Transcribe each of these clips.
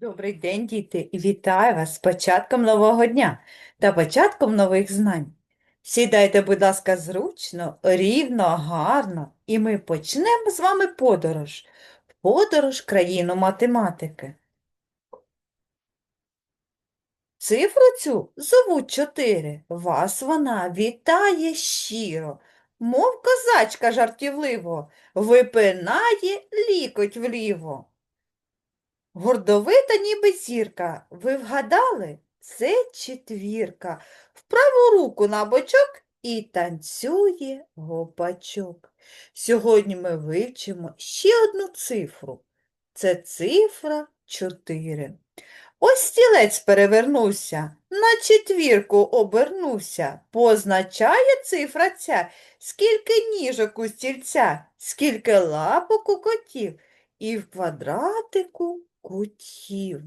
Добрий день, діти, і вітаю вас з початком нового дня та початком нових знань. Сідайте, будь ласка, зручно, рівно, гарно, і ми почнемо з вами подорож. Подорож країну математики. Цифру цю зовуть чотири. Вас вона вітає щиро, мов козачка жартівливо, випинає лікоть вліво. Гордовита ніби зірка. Ви вгадали? Це четвірка. В праву руку на бочок і танцює гопачок. Сьогодні ми вивчимо ще одну цифру. Це цифра 4. Ось стілець перевернувся, на четвірку обернувся. Позначає цифра ця, скільки ніжок у стільця, скільки лапок у котів і в квадратику кутів.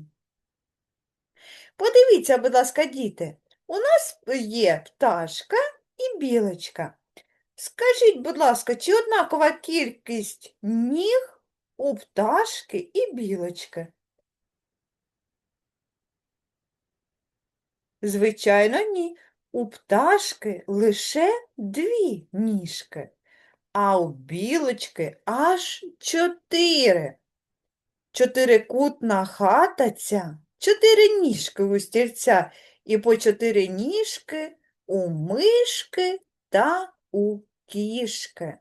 Подивіться, будь ласка, діти, у нас є пташка і білочка. Скажіть, будь ласка, чи однакова кількість ніг у пташки і білочки? Звичайно, ні. У пташки лише дві ніжки, а у білочки аж чотири. Чотирикутна хата ця, чотири ніжки у стільця і по чотири ніжки у мишки та у кішки.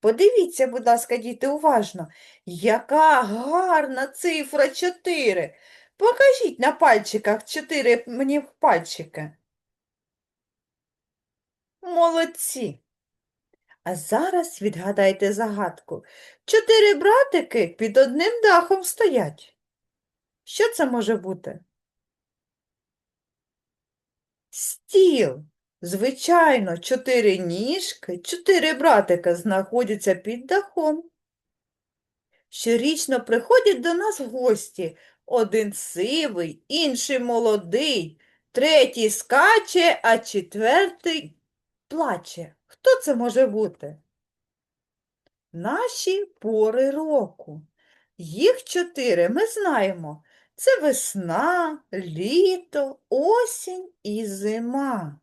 Подивіться, будь ласка, діти, уважно, яка гарна цифра 4. Покажіть на пальчиках 4 мені пальчики. Молодці. А зараз відгадайте загадку. Чотири братики під одним дахом стоять. Що це може бути? Стіл. Звичайно, чотири ніжки, чотири братика знаходяться під дахом. Щорічно приходять до нас гості. Один сивий, інший молодий, третій скаче, а четвертий плаче. Хто це може бути? Наші пори року. Їх чотири ми знаємо. Це весна, літо, осінь і зима.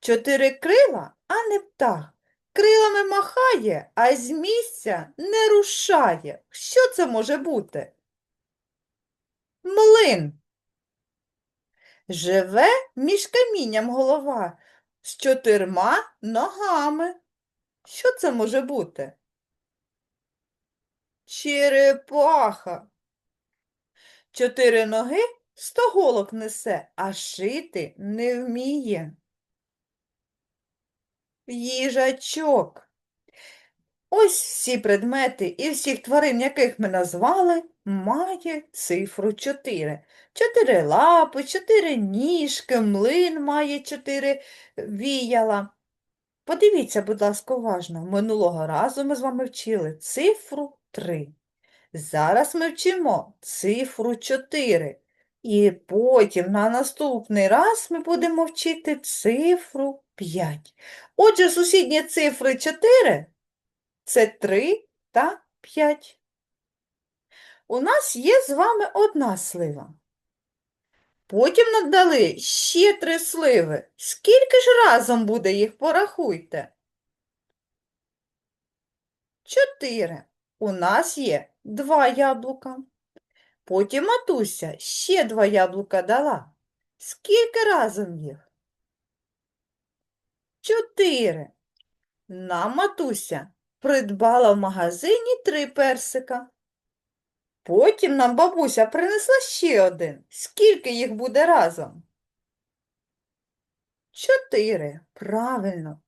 Чотири крила, а не птах. Крилами махає, а з місця не рушає. Що це може бути? Млин. Живе між камінням голова з чотирма ногами. Що це може бути? Черепаха. Чотири ноги сто голок несе, а шити не вміє. Їжачок. Ось всі предмети і всіх тварин, яких ми назвали, має цифру 4. Чотири лапи, чотири ніжки, млин має чотири віяла. Подивіться, будь ласка, уважно. Минулого разу ми з вами вчили цифру 3. Зараз ми вчимо цифру 4. І потім на наступний раз ми будемо вчити цифру 5. Отже, сусідні цифри 4 це 3 та 5. У нас є з вами одна слива. Потім надали ще три сливи. Скільки ж разом буде їх, порахуйте? Чотири. У нас є два яблука. Потім матуся ще два яблука дала. Скільки разом їх? Чотири. Нам матуся придбала в магазині три персика. Потім нам бабуся принесла ще один. Скільки їх буде разом? Чотири. Правильно.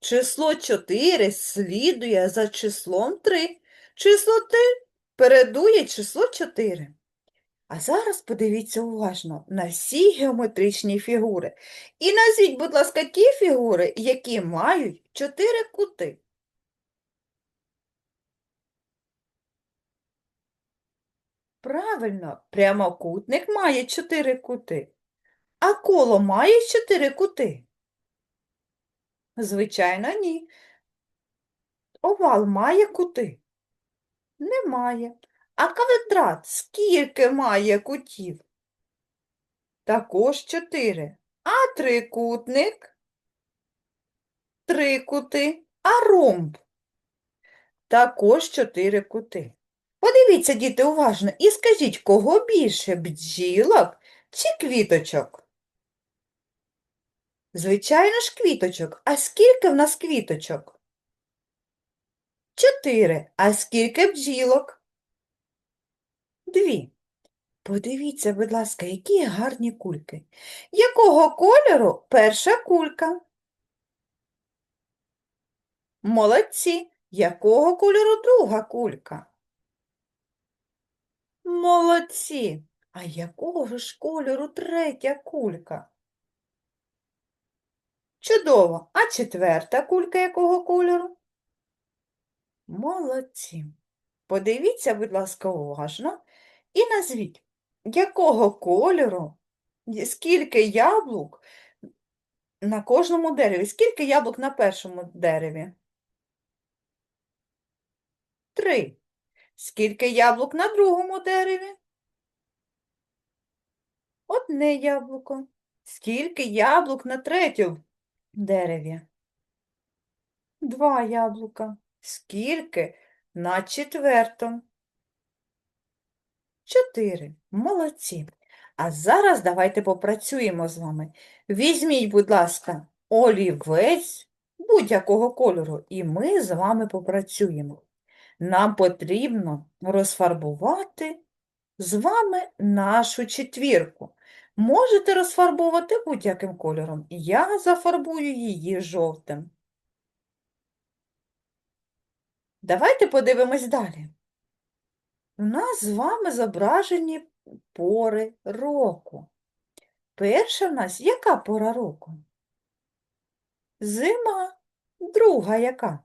Число 4 слідує за числом 3. Число 3 передує число 4. А зараз подивіться уважно на всі геометричні фігури. І назвіть, будь ласка, ті фігури, які мають 4 кути. Правильно, прямокутник має 4 кути. А коло має 4 кути? Звичайно, ні. Овал має кути? Немає. А квадрат скільки має кутів? Також чотири. А трикутник? Три кути. А ромб? Також чотири кути. Подивіться, діти, уважно, і скажіть, кого більше бджілок чи квіточок? Звичайно ж, квіточок. А скільки в нас квіточок? Чотири. А скільки бджілок? Дві. Подивіться, будь ласка, які гарні кульки. Якого кольору перша кулька? Молодці. Якого кольору друга кулька? Молодці. А якого ж кольору третя кулька? Чудово. А четверта кулька якого кольору? Молодці. Подивіться, будь ласка, уважно і назвіть, якого кольору, скільки яблук на кожному дереві, скільки яблук на першому дереві? Три. Скільки яблук на другому дереві? Одне яблуко. Скільки яблук на третьому дереві? Два яблука. Скільки на четвертому? Чотири. Молодці. А зараз давайте попрацюємо з вами. Візьміть, будь ласка, олівець будь-якого кольору, і ми з вами попрацюємо. Нам потрібно розфарбувати з вами нашу четвірку. Можете розфарбовувати будь-яким кольором. Я зафарбую її жовтим. Давайте подивимось далі. У нас з вами зображені пори року. Перша в нас яка пора року? Зима. Друга яка?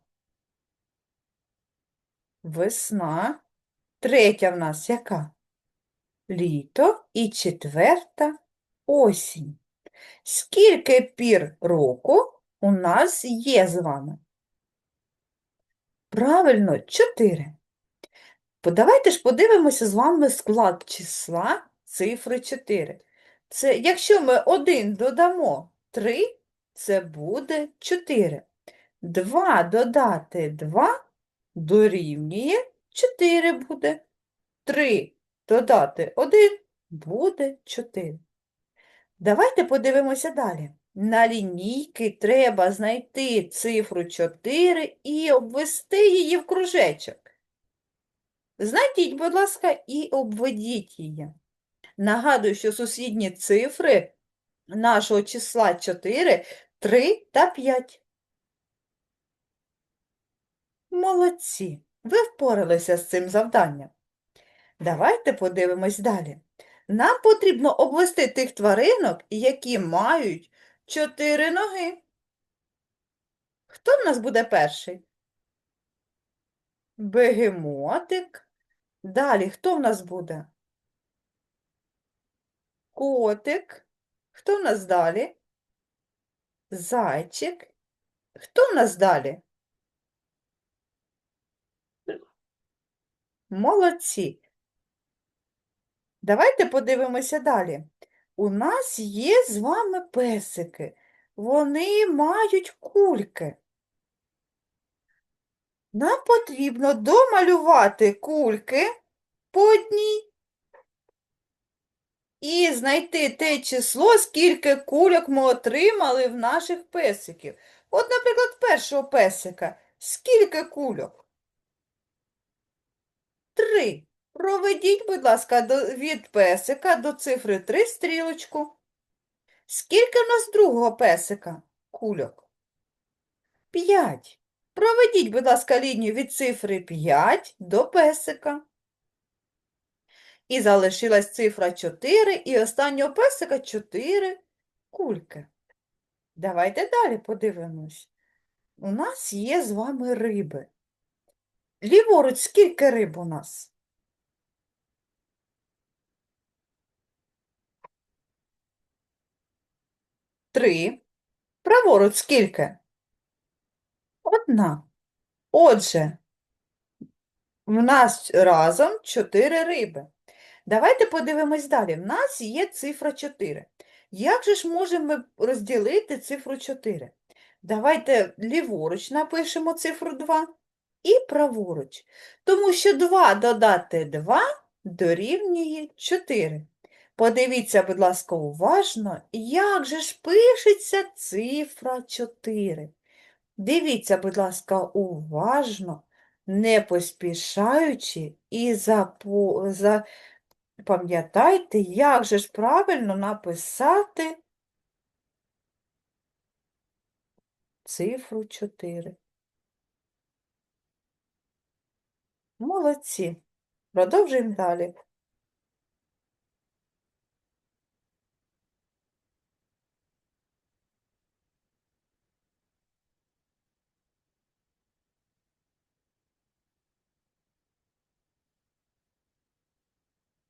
Весна. Третя в нас яка? Літо. І четверта осінь. Скільки пір року у нас є з вами? Правильно, чотири. Давайте ж подивимося з вами склад числа цифри 4. Це, якщо ми 1 додамо 3, це буде 4. 2 додати 2 дорівнює 4 буде. 3 додати 1 буде 4. Давайте подивимося далі. На лінійки треба знайти цифру 4 і обвести її в кружечок. Знайдіть, будь ласка, і обведіть її. Нагадую, що сусідні цифри нашого числа 4, 3 та 5. Молодці! Ви впоралися з цим завданням. Давайте подивимось далі. Нам потрібно обвести тих тваринок, які мають 4 ноги. Хто в нас буде перший? Бегемотик. Далі, хто в нас буде? Котик. Хто в нас далі? Зайчик. Хто в нас далі? Молодці. Давайте подивимося далі. У нас є з вами песики. Вони мають кульки. Нам потрібно домалювати кульки по одній і знайти те число, скільки кульок ми отримали в наших песиків. От, наприклад, першого песика. Скільки кульок? Три. Проведіть, будь ласка, від песика до цифри 3 стрілочку. Скільки в нас другого песика кульок? П'ять. Проведіть, будь ласка, лінію від цифри 5 до песика. І залишилась цифра 4, і останнього песика 4 кульки. Давайте далі подивимось. У нас є з вами риби. Ліворуч, скільки риб у нас? Три. Праворуч скільки? Одна. Отже, В нас разом 4 риби. Давайте подивимось далі. В нас є цифра 4. Як же ж можемо ми розділити цифру 4? Давайте ліворуч напишемо цифру 2 і праворуч. Тому що 2 додати 2 дорівнює 4. Подивіться, будь ласка, уважно, як же ж пишеться цифра 4. Дивіться, будь ласка, уважно, не поспішаючи і запо... за... пам'ятайте, як же ж правильно написати цифру 4. Молодці. Продовжуємо далі.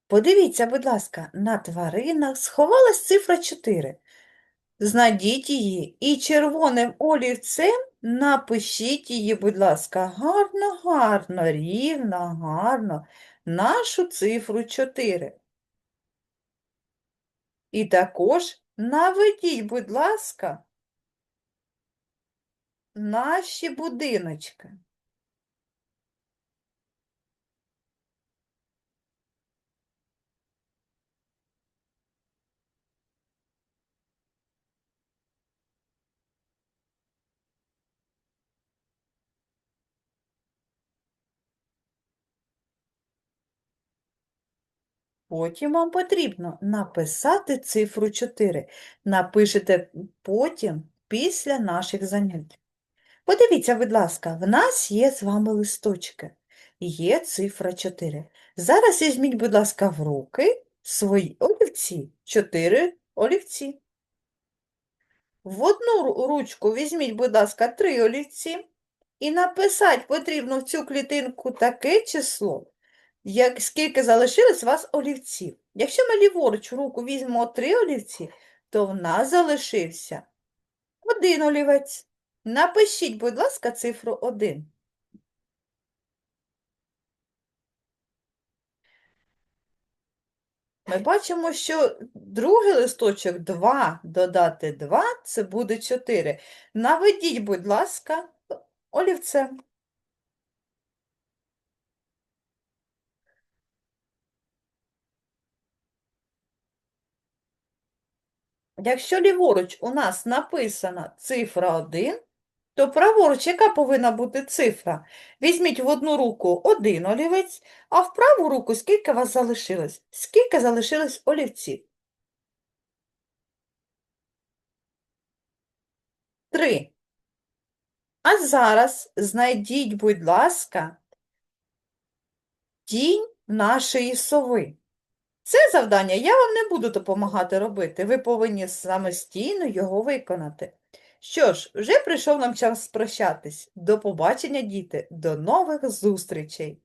Подивіться, будь ласка, на тваринах сховалась цифра 4. Знайдіть її і червоним олівцем напишіть її, будь ласка, гарно, гарно, рівно, гарно, нашу цифру 4. І також наведіть, будь ласка, наші будиночки. Потім вам потрібно написати цифру 4. Напишете потім, після наших занять. Подивіться, будь ласка, в нас є з вами листочки. Є цифра 4. Зараз візьміть, будь ласка, в руки свої олівці. 4 олівці. В одну ручку візьміть, будь ласка, 3 олівці. І написати потрібно в цю клітинку таке число, як, скільки залишилось у вас олівців. Якщо ми ліворуч в руку візьмемо 3 олівці, то в нас залишився один олівець. Напишіть, будь ласка, цифру 1. Ми бачимо, що другий листочок 2 додати 2 – це буде 4. Наведіть, будь ласка, олівцем. Якщо ліворуч у нас написана цифра 1, то праворуч яка повинна бути цифра? Візьміть в одну руку один олівець, а в праву руку скільки у вас залишилось? Скільки залишилось олівців? Три. А зараз знайдіть, будь ласка, тінь нашої сови. Це завдання я вам не буду допомагати робити. Ви повинні самостійно його виконати. Що ж, вже прийшов нам час прощатись. До побачення, діти, до нових зустрічей!